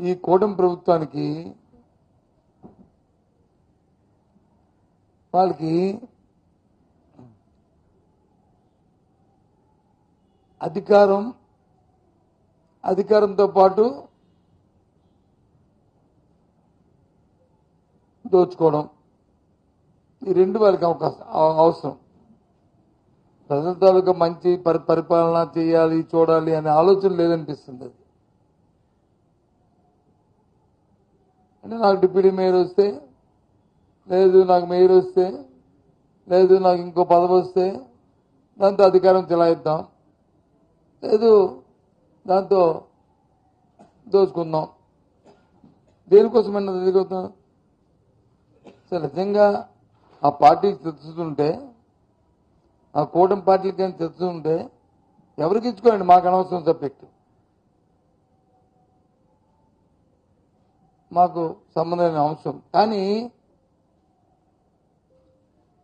ఈ కూటమి ప్రభుత్వానికి వాళ్ళకి అధికారం అధికారంతో పాటు దోచుకోవడం. ఈ రెండు వాళ్ళకి అవకాశం అవ- అవసరం. ప్రజల తాలూకా మంచి పరి పరిపాలన చేయాలి చూడాలి అనే ఆలోచన లేదనిపిస్తుంది అది. అంటే నాకు డిప్యూటీ మేయర్ వస్తే లేదు నాకు మేయర్ వస్తే లేదు నాకు ఇంకో పదవి వస్తే దాంతో అధికారం చెలాయిద్దాం. లేదు దాంతో దోచుకుందాం. దేనికోసమైనా ఎదుగుతాం సరే నిజంగా ఆ పార్టీకి తెచ్చుతుంటే ఆ కూటమి పార్టీలకి కానీ తెచ్చుతుంటే ఎవరికి ఇచ్చుకోండి మాకు అనవసరం సబ్జెక్టు? మాకు సంబంధమైన అంశం. కానీ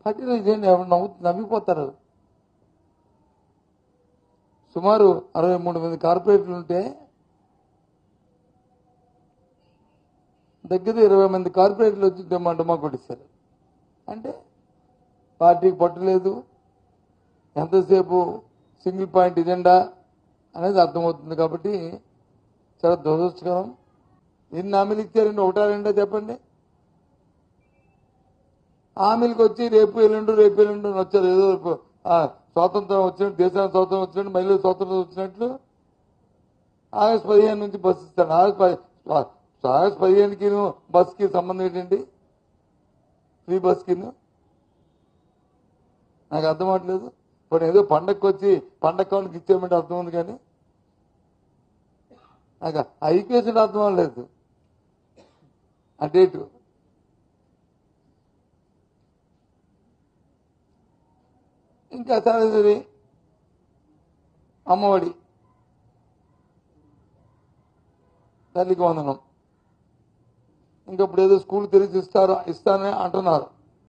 పార్టీలో చేయండి ఎవరు నవ్వు నవ్విపోతారు? సుమారు అరవై మూడు మంది కార్పొరేటర్లు ఉంటే దగ్గర ఇరవై మంది కార్పొరేటర్లు వచ్చి డమ్మా డమ్మా కొట్టిస్తారు. అంటే పార్టీకి పట్టలేదు ఎంతసేపు సింగిల్ పాయింట్ ఎజెండా అనేది అర్థమవుతుంది కాబట్టి చాలా దురదృష్టకరం. ఎన్ని హామీలు ఇచ్చారండి ఒకటా రెండో చెప్పండి. హామీలకు వచ్చి రేపు ఎల్లుండు రేపు ఎల్లుండు అని వచ్చారు. ఏదో స్వాతంత్రం వచ్చినట్టు దేశానికి స్వాతంత్రం వచ్చినట్టు మహిళలు స్వాతంత్రం వచ్చినట్లు ఆగస్టు పదిహేను నుంచి బస్సు ఇస్తాను ఆగస్టు పది ఆ, ఆగస్టు పదిహేనుకి బస్కి సంబంధం ఏంటండి? ఫ్రీ బస్కి నాకు అర్థం అవట్లేదు. ఇప్పుడు ఏదో పండగకి వచ్చి పండగ కావాలకి ఇచ్చేయమంటే అర్థం ఉంది కానీ. నాకు ఐపీఎస్లో అర్థం అవ్వలేదు ఆ ఇంకా సరే అమ్మఒడి. తల్లికి వందనం. ఇంకా ఇప్పుడు ఏదో స్కూల్ తెరిచి ఇస్తారు ఇస్తానని అంటున్నారు.